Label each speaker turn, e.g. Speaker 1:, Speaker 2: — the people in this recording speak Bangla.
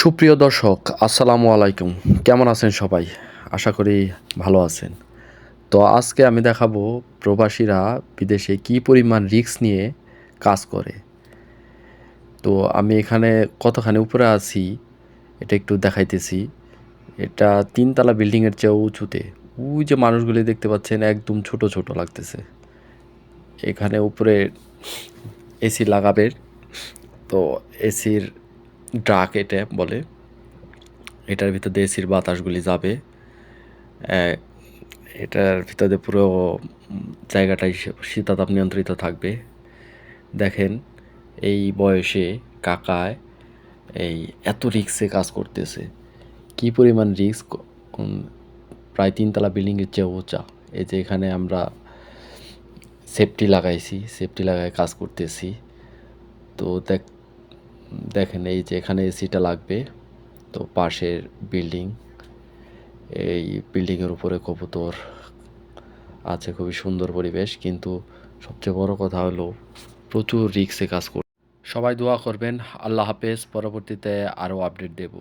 Speaker 1: সুপ্রিয় দর্শক, আসসালামু আলাইকুম। কেমন আছেন সবাই? আশা করি ভালো আছেন। তো আজকে আমি দেখাবো প্রবাসীরা বিদেশে কি পরিমাণ রিক্স নিয়ে কাজ করে। তো আমি এখানে কতখানি উপরে আছি, এটা একটু দেখাইতেছি। এটা তিনতলা বিল্ডিংয়ের চেয়েও উঁচুতে। ওই যে মানুষগুলি দেখতে পাচ্ছেন, একদম ছোট ছোট লাগতেছে। এখানে উপরে এসি লাগাবে তো এসির ড্রাক এটা বলে। এটার ভিতর দিয়ে এসির বাতাসগুলি যাবে। এটার ভিতরে পুরো জায়গাটাই শীতাতাপ নিয়ন্ত্রিত থাকবে। দেখেন, এই বয়সে কাকায় এই এত রিক্সে কাজ করতেছে। কি পরিমাণ রিস্ক প্রায় তিনতলা বিল্ডিংয়ের চেয়ে উঁচা। এই যে এখানে আমরা সেফটি লাগাইছি, সেফটি লাগায় কাজ করতেছি। তো দেখ দেখেন এই যে এখানে এসিটা লাগবে। তো পাশের বিল্ডিং, এই বিল্ডিংয়ের উপরে কবুতর আছে, খুবই সুন্দর পরিবেশ। কিন্তু সবচেয়ে বড় কথা হলো, প্রচুর রিক্সে কাজ কর সবাই দোয়া করবেন। আল্লাহ হাফেজ, পরবর্তীতে আরও আপডেট দেবো।